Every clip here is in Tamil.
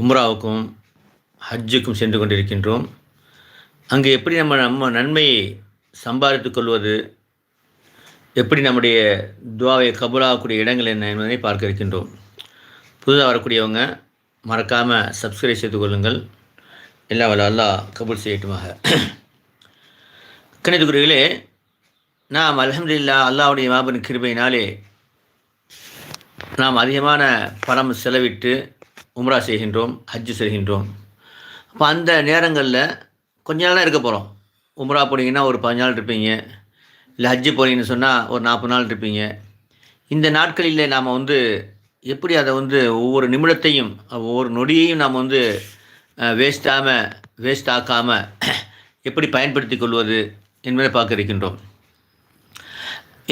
உம்ராவுக்கும் ஹஜ்ஜுக்கும் சென்று கொண்டிருக்கின்றோம். அங்கு எப்படி நம்ம நம்ம நன்மையை சம்பாதித்து கொள்வது? எப்படி நம்முடைய துவாவை கபூலாகக்கூடிய இடங்கள் என்ன என்பதை பார்க்க இருக்கின்றோம். புதுதாக வரக்கூடியவங்க மறக்காமல் சப்ஸ்கிரைப் செய்து கொள்ளுங்கள். எல்லா வல்ல அல்லாஹ் கபூல் செய்யட்டுமாக. கணிதக்குறிகளே நாம் அல்ஹம்துலில்லா அல்லாவுடைய மாபன் கிருபையினாலே நாம் அதிகமான பணம் செலவிட்டு உம்ரா செய்கின்றோம் ஹஜ்ஜு செய்கின்றோம். அப்போ அந்த நேரங்களில் கொஞ்ச நாள் தான் இருக்க போகிறோம் உம்ரா போனீங்கன்னா ஒரு பதினஞ்சு நாள் இருப்பீங்க. இல்லை ஹஜ்ஜு போனீங்கன்னு சொன்னால் ஒரு நாற்பது நாள் இருப்பீங்க. இந்த நாட்களில் நாம் வந்து எப்படி அதை வந்து ஒவ்வொரு நிமிடத்தையும் ஒவ்வொரு நொடியையும் நாம் வந்து வேஸ்டாமல் வேஸ்ட் ஆக்காமல் எப்படி பயன்படுத்தி கொள்வது என்பதை பார்க்க இருக்கின்றோம்.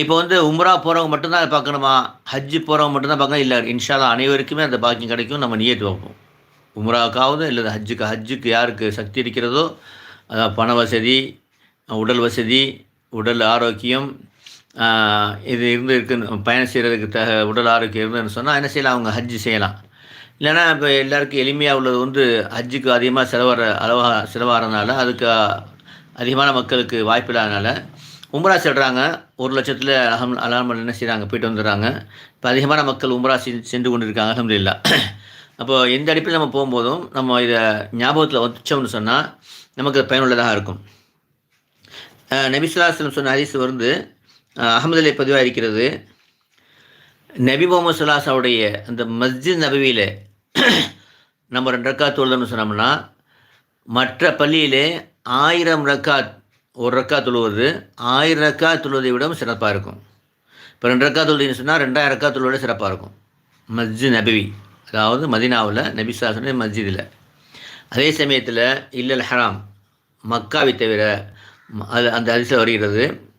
இப்போ வந்து உம்ரா போகிறவங்க மட்டும்தான் அதை பார்க்கணுமா? ஹஜ்ஜு போகிறவங்க மட்டும்தான் பார்க்கணும்? இல்லை இன்ஷால்லா அனைவருக்குமே அந்த பாக்கியம் கிடைக்கும். நம்ம நியத்து வைப்போம் உம்ராவுக்காவது இல்லை ஹஜ்ஜுக்கு ஹஜ்ஜுக்கு யாருக்கு சக்தி இருக்கிறதோ அதாவது பண வசதி உடல் வசதி உடல் ஆரோக்கியம் இது இருந்து இருக்கு பயணம் செய்கிறதுக்கு தக உடல் ஆரோக்கியம் இருந்ததுன்னு சொன்னால் என்ன செய்யலாம்? அவங்க ஹஜ்ஜு செய்யலாம். இல்லைன்னா இப்போ எல்லாருக்கும் எளிமையாக உள்ளது வந்து ஹஜ்ஜுக்கு அதிகமாக செலவர அளவாக செலவாகிறதுனால அதுக்கு அதிகமான மக்களுக்கு வாய்ப்பு இல்லாதனால உம்ரா செல்கிறாங்க ஒரு லட்சத்தில் அகம் அலாமல் என்ன செய்கிறாங்க போயிட்டு வந்துடுறாங்க. இப்போ அதிகமான மக்கள் உம்ரா சென்று கொண்டு இருக்காங்க அலமதுல்லா அப்போ எந்த அடிப்பில் நம்ம போகும்போதும் நம்ம இதை ஞாபகத்தில் வச்சோம்னு சொன்னால் நமக்கு பயனுள்ளதாக இருக்கும். அஹ் நபிசுல்லாஸ்லம் சொன்ன ஹரிஸ் வந்து அகமதுலே பதிவாக இருக்கிறது நபி முகமது சுல்லாசாவுடைய அந்த மஸ்ஜித் நபவியில் நம்ம ரெண்டு ரக்காத் தொழுதோம்னு சொன்னோம்னா மற்ற பள்ளியிலே ஆயிரம் ரக்காத் ஒரு ரக்கா தொழுவது ஆயிரம் ரக்கா தொழுவதை விட சிறப்பாக இருக்கும். இப்போ ரெண்டு ரக்கா தொழுதுன்னு சொன்னால் ரெண்டாயிரம் ரக்கா தொழுவோட சிறப்பாக இருக்கும். மஸ்ஜித் நபிவி அதாவது மதினாவில் நபி சாசனுடைய மஸ்ஜிதில். அதே சமயத்தில் இல்லல் ஹராம் மக்காவை தவிர ம- அது அந்த அதிசயம் வருகிறது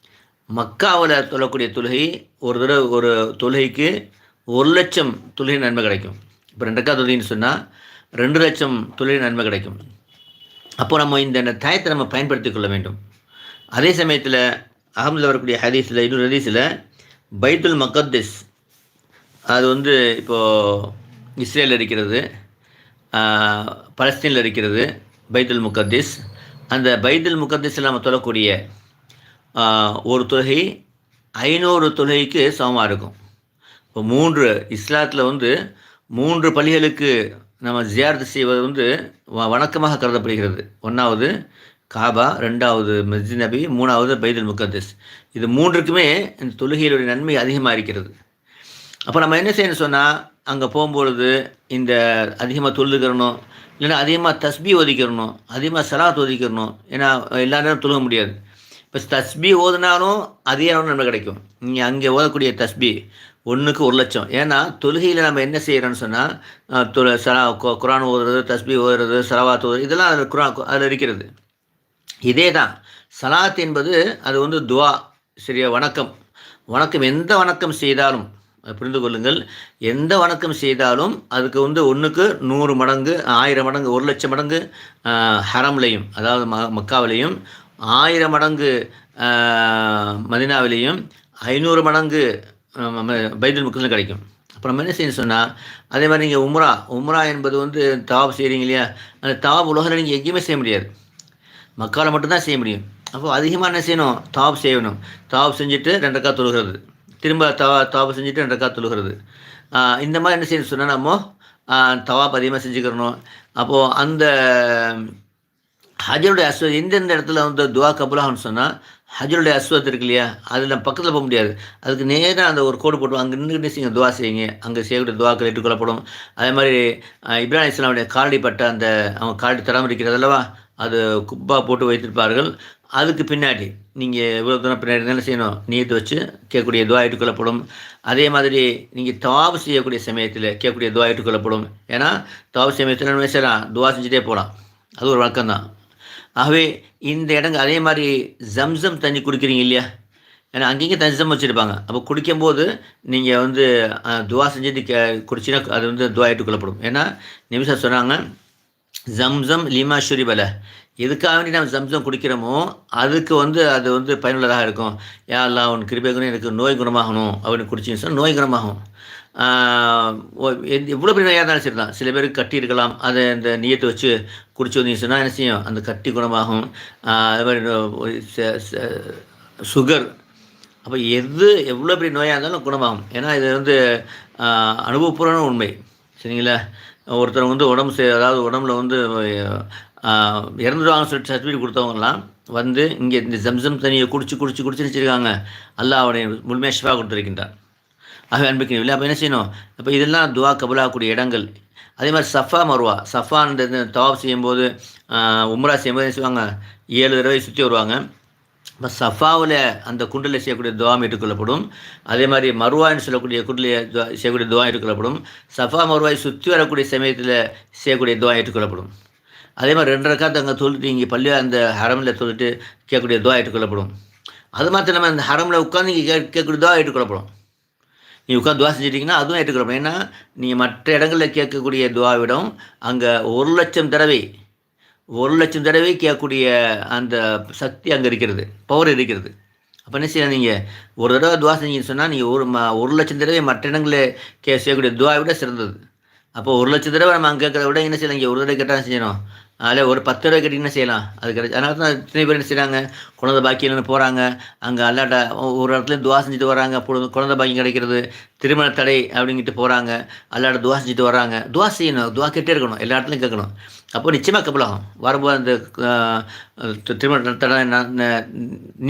மக்காவில் தொழக்கூடிய தொழுகை ஒரு தடவை ஒரு தொழுகைக்கு ஒரு லட்சம் தொழுகை நன்மை கிடைக்கும். இப்போ ரெண்டு ரக்கா தொழுகைன்னு சொன்னால் ரெண்டு லட்சம் தொழுகை நன்மை கிடைக்கும். அப்போ நம்ம இந்த டயத்தை நம்ம பயன்படுத்திக் கொள்ள வேண்டும். அதே சமயத்தில் அகமதில் வரக்கூடிய ஹதீஸில் இன்னொரு ஹதீஸில் பைத்துல் மக்கத்திஸ். அது வந்து இப்போது இஸ்ரேலில் இருக்கிறது பலஸ்தீனில் இருக்கிறது பைத்துல் முக்கத்திஸ். அந்த பைத்துல் முக்கத்திஸில் நம்ம தொழக்கூடிய ஒரு தொழுகை ஐநூறு தொழுகைக்கு சமமாக இருக்கும். இப்போ மூன்று இஸ்லாத்தில் வந்து மூன்று பள்ளிகளுக்கு நம்ம ஜியார்த்து செய்வது வந்து வ- வணக்கமாக கருதப்படுகிறது. ஒன்றாவது காபா ரெண்டாவது மஸ்ஜித் நபி மூணாவது பைதுல் முக்கத்தஸ் இது மூன்றுக்குமே இந்த தொழுகையிலுடைய நன்மை அதிகமாக இருக்கிறது. அப்போ நம்ம என்ன செய்யணும் சொன்னால் அங்கே போகும்பொழுது இந்த அதிகமாக தொழுகிறணும் இல்லைன்னா அதிகமாக தஸ்பி ஒதுக்கிறணும் அதிகமாக சலாத் ஒதிக்கிறணும் ஏன்னா எல்லா நேரம் தொழுக முடியாது. இப்போ தஸ்பி ஓதுனாலும் அதே அளவு நன்மை கிடைக்கும். நீங்கள் அங்கே ஓதக்கூடிய தஸ்பி ஒன்றுக்கு ஒரு லட்சம். ஏன்னா தொழுகையில் நம்ம என்ன செய்கிறோன்னு சொன்னால் தொழு சலா குரான் ஓதுறது தஸ்பி ஓதுறது சலவாத் ஓதுறது இதெல்லாம் அதில் குரான் அதில் இருக்கிறது. இதே தான் சலாத் என்பது அது வந்து துவா சரியா வணக்கம். வணக்கம் எந்த வணக்கம் செய்தாலும் அதை புரிந்து கொள்ளுங்கள் எந்த வணக்கம் செய்தாலும் அதுக்கு வந்து ஒன்றுக்கு நூறு மடங்கு ஆயிரம் மடங்கு ஒரு லட்சம் மடங்கு ஹரம்லையும் அதாவது ம மக்காவிலையும் ஆயிரம் மடங்கு மதினாவிலையும் ஐநூறு மடங்கு ஆஹ், ம- கிடைக்கும். அப்புறம் என்ன செய்யணும் சொன்னால் அதே மாதிரி நீங்கள் உம்ரா உம்ரா என்பது வந்து தவாப் செய்கிறீங்க இல்லையா? அந்த தவாப் உலகில் நீங்கள் எங்கேயுமே செய்ய முடியாது. மக்கால் மட்டும்தான் செய்ய முடியும். அப்போது அதிகமாக என்ன செய்யணும்? தாப் செய்யணும். தாப் செஞ்சுட்டு ரெண்டு தொழுகிறது. திரும்ப தவா தாப் செஞ்சுட்டு ரெண்டு தொழுகிறது. இந்த மாதிரி என்ன செய்யணும் சொன்னால் நம்ம தவாப் அதிகமாக செஞ்சுக்கிறணும். அப்போது அந்த ஹஜருடைய அஸ்வத் எந்தெந்த இடத்துல வந்து துவா கபுலாகனு சொன்னால் ஹஜருடைய அஸ்வத் இருக்கு இல்லையா? அதில் பக்கத்தில் போக முடியாது. அதுக்கு நேராக அந்த ஒரு கோடு போட்டு அங்கே நின்றுக்கிட்டு செய்யுங்க துவா செய்யுங்க. அங்கே செய்யக்கூடிய துவாக்கள் ஏற்றுக்கொள்ளப்படும். அதே மாதிரி இப்ராஹிம் இஸ்லாமுடைய காலடிப்பட்ட அந்த அவங்க காலடி தரம் இருக்கிறது அல்லவா? அது குப்பா போட்டு வைத்திருப்பார்கள். அதுக்கு பின்னாடி நீங்கள் இவ்வளோ தூரம் பின்னாடி என்ன செய்யணும். நீத்து வச்சு கேட்கக்கூடிய துவா ஏற்றுக்கொள்ளப்படும். அதே மாதிரி நீங்கள் தவாபு செய்யக்கூடிய சமயத்தில் கேட்கக்கூடிய துவா ஏற்றுக்கொள்ளப்படும். ஏன்னா தவாபு சமயத்தில் நம்ம செய்யலாம்? துவா செஞ்சுட்டே போகலாம். அது ஒரு வழக்கம் தான் ஆகவே இந்த இடங்க அதே மாதிரி ஜம்சம் தண்ணி குடிக்கிறீங்க இல்லையா? ஏன்னா அங்கேயும் தஞ்சம் வச்சுருப்பாங்க. அப்போ குடிக்கும்போது நீங்கள் வந்து துவா செஞ்சுட்டு கே குடிச்சின்னா அது வந்து துவா ஏற்றுக்கொள்ளப்படும். ஏன்னா நிமிஷம் சொன்னாங்க ஜம்சம் லிமா ஷுரிபல எதுக்காக வேண்டி நம்ம ஜம்சம் குடிக்கிறோமோ அதுக்கு வந்து அது வந்து பயனுள்ளதாக இருக்கும். யா அல்லா அவன் கிருபை எனக்கு நோய் குணமாகணும் அப்படின்னு குடிச்சின்னு சொன்னால் நோய் குணமாகும். எவ்வளோ பெரிய நோயாக இருந்தாலும் சரி தான் சில பேருக்கு கட்டி இருக்கலாம். அதை இந்த நீயத்தை வச்சு குடிச்சு வந்தீங்கன்னு சொன்னால் என்ன செய்யும்? அந்த கட்டி குணமாகும். அது மாதிரி சுகர். அப்போ எது எவ்வளோ பெரிய நோயாக இருந்தாலும் குணமாகும். ஏன்னா இது வந்து அனுபவபூர்வமான உண்மை. சரிங்களா? ஒருத்தர் வந்து உடம்பு சே அதாவது உடம்புல வந்து இறந்துடுவாங்கன்னு சொல்லிட்டு சர்டிஃபிகேட் கொடுத்தவங்கலாம் வந்து இங்கே இந்த ஜம்சம் தண்ணியை குடிச்சு குடிச்சு குடிச்சு வச்சுருக்காங்க அல்லாஹ் அவனை முழுமையாக ஷிஃபா கொடுத்துருக்கின்றான் ஆக அன்பிக்கணும் இல்லை அப்போ என்ன செய்யணும்? அப்போ இதெல்லாம் துவா கபலாகக்கூடிய இடங்கள். அதே மாதிரி சஃபா மருவா. சஃபான்ற தவாப் செய்யும்போது உம்ரா செய்யும்போது என்ன செய்வாங்க? ஏழு தடவை சுற்றி வருவாங்க. இப்போ சஃபாவில் அந்த குண்டில் செய்யக்கூடிய துவாம் ஏற்றுக்கொள்ளப்படும். அதே மாதிரி மருவான்னு சொல்லக்கூடிய குண்டில் செய்யக்கூடிய துவா ஏற்றுக்கொள்ளப்படும். சஃபா மருவாய் சுற்றி வரக்கூடிய சமயத்தில் செய்யக்கூடிய துவா ஏற்றுக்கொள்ளப்படும். அதே மாதிரி ரெண்டு ரக்காத்து அங்கே தொழுட்டு இங்கே பள்ளி அந்த ஹரமில் தொழுட்டு கேட்கக்கூடிய துவா ஏற்றுக்கொள்ளப்படும். அது மாத்திரம் இல்லாமல் அந்த ஹரமில் உட்காந்து இங்கே கே கேட்கக்கூடிய துவா ஏற்றுக்கொள்ளப்படும். நீ உட்காந்து துவா செஞ்சிட்டிங்கன்னா அதுவும் ஏற்றுக்கொள்ளப்படும். ஏன்னா நீங்கள் மற்ற இடங்களில் கேட்கக்கூடிய துவாவிடம் அங்கே ஒரு லட்சம் தடவை ஒரு லட்சம் தடவை கேட்கக்கூடிய அந்த சக்தி அங்கே இருக்கிறது பவர் இருக்கிறது. அப்போ என்ன செய்யலாம் நீங்கள் ஒரு தடவை துவா செஞ்சீங்கன்னு சொன்னால் நீங்கள் ஒரு ம ஒரு லட்சம் தடவை மற்ற இடங்களில் கே செய்யக்கூடிய துவா விட சிறந்தது. அப்போ ஒரு லட்சம் தடவை நம்ம அங்கே கேட்கறத விட என்ன செய்யலாம்? இங்கே ஒரு தடவை கேட்டால் செய்யணும் அதில் ஒரு பத்து ரூபாய் கேட்டிங்கன்னா செய்யலாம். அது கிடைச்சி அதனால தான் இத்தனை பேர் என்ன செய்கிறாங்க குழந்தை பாக்கியம்னு போகிறாங்க அங்கே அல்லாட்ட ஒரு இடத்துல துவா செஞ்சுட்டு வராங்க. குழந்தை பாக்கியம் கிடைக்கிறது திருமண தடை அப்படிங்கிட்டு போகிறாங்க அல்லாட்ட துவா செஞ்சுட்டு வராங்க. துவா செய்யணும். துவா கேட்டே இருக்கணும். எல்லா இடத்துலையும் கேட்கணும். அப்போ நிச்சயமாக கபலாகும். வரும்போது அந்த திருமண தடை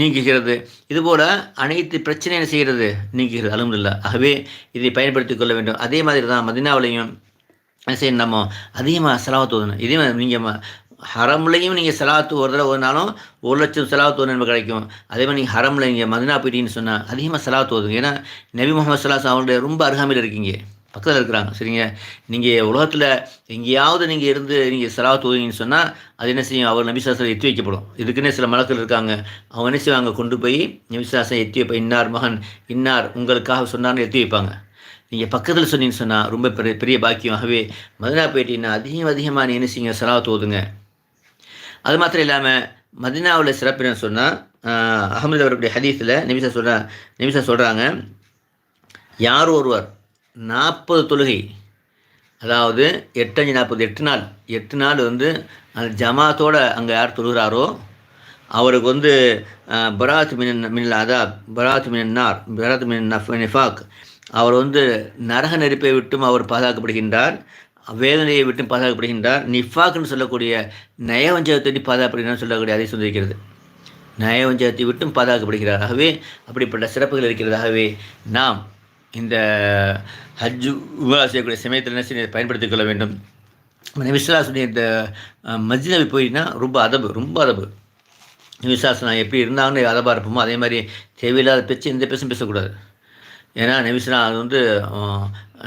நீங்குகிறது. இதுபோல் அனைத்து பிரச்சனையை செய்கிறது? நீங்குகிறது. அலுமில்ல ஆகவே இதை பயன்படுத்தி கொள்ள வேண்டும். அதே மாதிரி தான் மதினாவிலையும் சரி நம்ம அதிகமாக செலவாத்து ஓதணும். இதே மாதிரி நீங்கள் ஹரம்லையும் நீங்கள் செலாத்து ஒரு தடவை ஓதினாலும் ஒரு லட்சம் செலவாத்து ஓதணும் கிடைக்கும். அதே மாதிரி நீங்கள் ஹரமில் நீங்கள் மதினா போயிட்டீங்கன்னு சொன்னால் அதிகமாக செலவாத்து ஓதுங்க. ஏன்னா நபி முகமது சலாஸ் அவங்களுடைய ரொம்ப அருகாமையில் இருக்கீங்க. பக்கத்தில் இருக்கிறாங்க. சரிங்க? நீங்கள் உலகத்தில் எங்கேயாவது நீங்கள் இருந்து நீங்கள் செலவாத்து ஓதுங்கன்னு சொன்னால் அது என்ன செய்யும்? அவர் நபிசாசம் எத்தி வைக்கப்படும். இதுக்குன்னே சில மலக்கள் இருக்காங்க. அவங்க என்ன செய்வாங்க? கொண்டு போய் நபிசாசம் எத்தி வைப்ப இன்னார் மகன் இன்னார் உங்களுக்காக சொன்னார்னு எத்தி வைப்பாங்க. நீங்கள் பக்கத்தில் சொன்னீங்கன்னு சொன்னால் ரொம்ப பெரிய பெரிய பாக்கியமாகவே மதினா போயிட்டீங்கன்னா அதிகம் அதிகமாக நீ என்ன செய்யுங்க செலவு தோதுங்க அது மாத்திரம் இல்லாமல் மதினாவில் சிறப்பு சொன்னால் அகமது அவருடைய ஹதீஸில் நிமிஷா சொல்கிற நிமிஷா சொல்கிறாங்க யார் ஒருவர் நாற்பது தொழுகை அதாவது எட்டஞ்சு நாற்பது எட்டு நாள் எட்டு நாள் வந்து அந்த ஜமாத்தோடு அங்கே யார் தொழுகிறாரோ அவருக்கு வந்து பராத் மின் மின் அதாப் பராத் மின் நார் பராத் மின் நஃப் நிஃபாக் அவர் வந்து நரக நெருப்பை விட்டும் அவர் பாதுகாக்கப்படுகின்றார் வேதனையை விட்டும் பாதுகாக்கப்படுகின்றார். நிஃபாக்குன்னு சொல்லக்கூடிய நயவஞ்சகத்தை பாதுகாப்படுகிறார் சொல்லக்கூடிய அதை சொல்லியிருக்கிறது. நயவஞ்சகத்தை விட்டும் பாதுகாக்கப்படுகிறார். ஆகவே அப்படிப்பட்ட சிறப்புகள் இருக்கிறதாகவே நாம் இந்த ஹஜ்ஜு உபா செய்யக்கூடிய சமயத்தில் என்ன பயன்படுத்திக் கொள்ள வேண்டும்? விஸ்வாசனுடைய இந்த மஜ்னவி போயின்னா ரொம்ப அதபு ரொம்ப அதபு. விஸ்வாசனம் எப்படி இருந்தாங்கன்னு அதபாக இருப்போமோ அதே மாதிரி தேவையில்லாத பேச்சு எந்த பேசும் பேசக்கூடாது. ஏன்னா நெவிசனா அது வந்து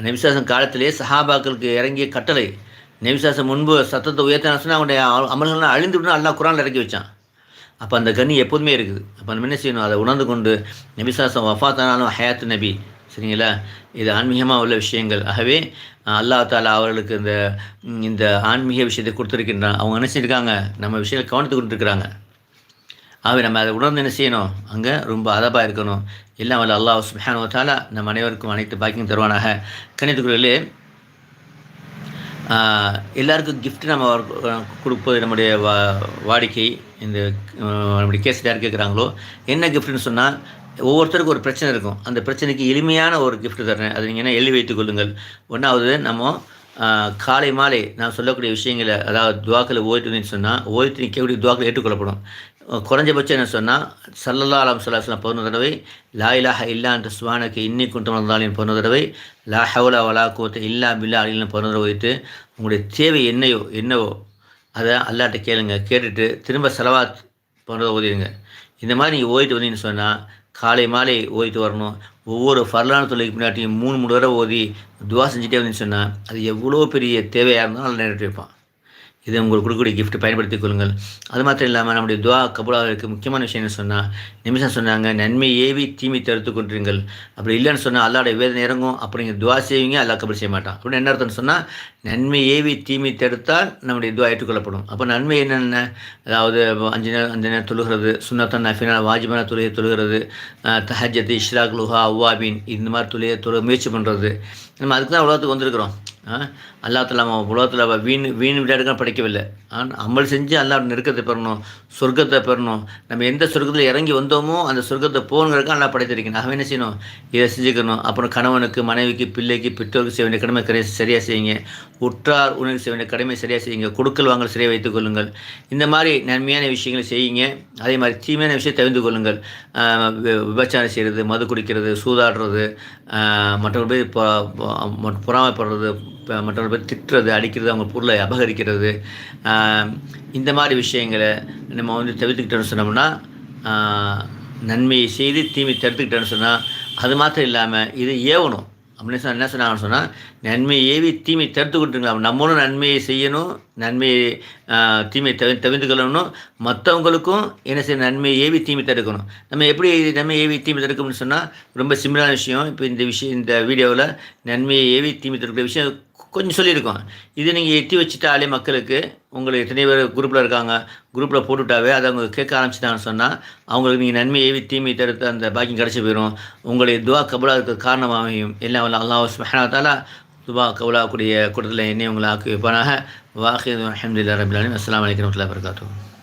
நெவிசாசன் காலத்திலே சஹாபாக்களுக்கு இறங்கிய கட்டளை. நெவிசாசம் முன்பு சத்தத்தை உயர்த்தினா சொன்னால் அவனுடைய அமல்கள்லாம் அழிந்து விட்டு அல்லா குரான் இறக்கி வச்சான். அப்போ அந்த கண்ணி எப்போதுமே இருக்குது. அப்போ நம்ம என்ன செய்யணும்? அதை உணர்ந்து கொண்டு நபிசாசம் வஃபாத்தானாலும் ஹயாத் நபி. சரிங்களா? இது ஆன்மீகமாக உள்ள விஷயங்கள். ஆகவே அல்லா தாலா அவர்களுக்கு இந்த இந்த ஆன்மீக விஷயத்தை கொடுத்துருக்கின்றான். அவங்க நினச்சிருக்காங்க நம்ம விஷயத்தை கவனித்து கொண்டுருக்குறாங்க. ஆகவே நம்ம அதை உணர்ந்து என்ன செய்யணும்? அங்கே ரொம்ப அதபாக இருக்கணும். எல்லாம் வல்ல அல்லாஹ் சுபஹானு தாலா நம்ம அனைவருக்கும் அனைத்து பாக்கியம் தருவானாக. கணித்துக்குள்ளே எல்லாருக்கும் கிஃப்ட் நம்ம கொடுப்பது நம்முடைய வா வாடிக்கை. இந்த நம்முடைய கேஸ் யார் கேட்குறாங்களோ என்ன கிஃப்ட்னு சொன்னால் ஒவ்வொருத்தருக்கும் ஒரு பிரச்சனை இருக்கும். அந்த பிரச்சனைக்கு எளிமையான ஒரு கிஃப்ட் தரேன் அதை நீங்கள் என்ன எழுதி வைத்துக் கொள்ளுங்கள். ஒன்றாவது நம்ம காலை மாலை நான் சொல்லக்கூடிய விஷயங்களை அதாவது துவாக்களை ஓய்த்துன்னு சொன்னால் ஓய்த்து நிற்கக்கூடிய துவாக்களை ஏற்றுக்கொள்ளப்படும். குறைஞ்சபட்சம் என்ன சொன்னால் சல்லல்லா அலம் சொல்லாஸ்லாம் பதினொரு தடவை லா இலாஹ இல்லான்ற சுவானுக்கு இன்னி குண்டம் வந்தாலும் பதினொரு தடவை லா ஹவுலா வலா கோத்தை இல்லா பில்லா அலிலாம் பதினொரு தடவை வைத்து உங்களுடைய தேவை என்னையோ என்னவோ அதை அல்லாட்ட கேளுங்க. கேட்டுட்டு திரும்ப செலவாத் போன்றதை ஓதிடுங்க. இந்த மாதிரி நீங்கள் ஓதிட்டு வந்தீங்கன்னு சொன்னால் காலை மாலை ஓதிட்டு வரணும். ஒவ்வொரு ஃபர்லான தொழிலுக்கு முன்னாடியும் மூணு மூணு தடவை ஓதி துவா செஞ்சுட்டே வந்தீங்கன்னு சொன்னால் அது எவ்வளோ பெரிய தேவையாக இருந்தாலும் நிறைவேற்றி வைப்பான் இது உங்களுக்கு கொடுக்கக்கூடிய கிஃப்ட் பயன்படுத்திக் கொள்ளுங்கள். அது மாத்திரம் இல்லாமல் நம்முடைய துவா கபூலாவிற்கு முக்கியமான விஷயம் என்ன சொன்னால் நிமிஷம் சொன்னாங்க நன்மை ஏவி தீமை தடுத்து கொண்டிருங்கள் அப்படி இல்லைன்னு சொன்னால் அல்லாட வேதனை இறங்கும். அப்படி நீங்கள் துவா செய்வீங்க அல்லா கபூல் செய்ய மாட்டான். அப்படின்னு என்ன அர்த்தம்னு சொன்னால் நன்மை ஏவி தீமை தடுத்தால் நம்முடைய துவா ஏற்றுக்கொள்ளப்படும். அப்போ நன்மை என்னென்ன? அதாவது அஞ்சு நேரம் அஞ்சு நேரம் தொழுகிறது சுண்ணத்தன் நஃபினா வாஜிபான தொழுகை தொழுகிறது தஹஜத்து இஷ்ராக் லுஹா அவ்வாபின் இந்த மாதிரி தொழுகை தொழு முயற்சி பண்ணுறது நம்ம அதுக்கு தான் உலகத்துக்கு வந்திருக்கிறோம். அல்லாத்துல நம்ம உலகத்தில் வீண் வீண் விளையாடுகள் படைக்கவில்லை. ஆனால் அமல் செஞ்சு அல்லா நெருக்கத்தை பெறணும். சொர்க்கத்தை பெறணும். நம்ம எந்த சொர்க்கத்தில் இறங்கி வந்தோமோ அந்த சொர்க்கத்தை போகணுங்கிறதுக்கு நல்லா படைத்திருக்கணும் அவன் என்ன செய்யணும்? இதை செஞ்சுக்கணும். அப்புறம் கணவனுக்கு மனைவிக்கு பிள்ளைக்கு பெற்றோருக்கு செய்ய வேண்டிய கடமை கரை சரியாக செய்யுங்க. உற்றார் உணவு செய்ய வேண்டிய கடமை சரியாக செய்யுங்க. கொடுக்கல் வாங்கல் சரியாக வைத்துக் கொள்ளுங்கள். இந்த மாதிரி நன்மையான விஷயங்களை செய்யுங்க. அதே மாதிரி தீமையான விஷயத்தை தவிர்த்து கொள்ளுங்கள். வி- விபச்சாரம் செய்கிறது மது குடிக்கிறது சூதாடுறது மற்றவர்கள் போய் பொறாமைப்படுறது மற்றவர்கள் போய் திட்டுறது அடிக்கிறது அவங்க பொருளை அபகரிக்கிறது இந்த மாதிரி விஷயங்களை நம்ம வந்து தவிர்த்துக்கிட்டோம்னு சொன்னோம்னா நன்மையை செய்து தீமை தடுத்துக்கிட்டோன்னு சொன்னால் அது மாத்திரம் இல்லாமல் இது ஏவணும். அப்படின்னு சொன்னால் என்ன சொன்னாங்கன்னு சொன்னால் நன்மையை ஏவி தீமை தடுத்து கொடுத்துருக்கலாம். நம்மளும் நன்மையை செய்யணும் நன்மையை தீமை தவி தவிர்த்து கொள்ளணும். மற்றவங்களுக்கும் என்ன செய்ய நன்மையை ஏவி தீமை தடுக்கணும். நம்ம எப்படி நன்மை ஏவி தீமை தடுக்கணும்னு சொன்னால் ரொம்ப சிம்பிளான விஷயம். இப்போ இந்த விஷயம் இந்த வீடியோவில் நன்மையை ஏவி தீமை தடுக்கிற விஷயம் கொஞ்சம் சொல்லியிருக்கோம். இது நீங்கள் எட்டி வச்சுட்டாலே மக்களுக்கு உங்களுக்கு எத்தனை பேர் குரூப்பில் இருக்காங்க. குரூப்பில் போட்டுவிட்டாவே அதை அவங்க கேட்க ஆரம்பிச்சிட்டாங்கன்னு சொன்னால் அவங்களுக்கு நீங்கள் நன்மை ஏவி தீமை தடுத்து அந்த பாக்கியம் கிடச்சி போயிடும் உங்களுடைய துவா கபலாக இருக்க காரணமாகவும் எல்லாம் அல்லாஹ் சுபஹானத்தாலா துபா கவுலாக்கூடிய கூட்டத்தில் என்னை உங்களை ஆக்கி வைப்பானாக வாஹி அஹமதுல்லா ரபிலாலும் அஸ்லாம் வலைக்கம் வரமத்துல்லாஹி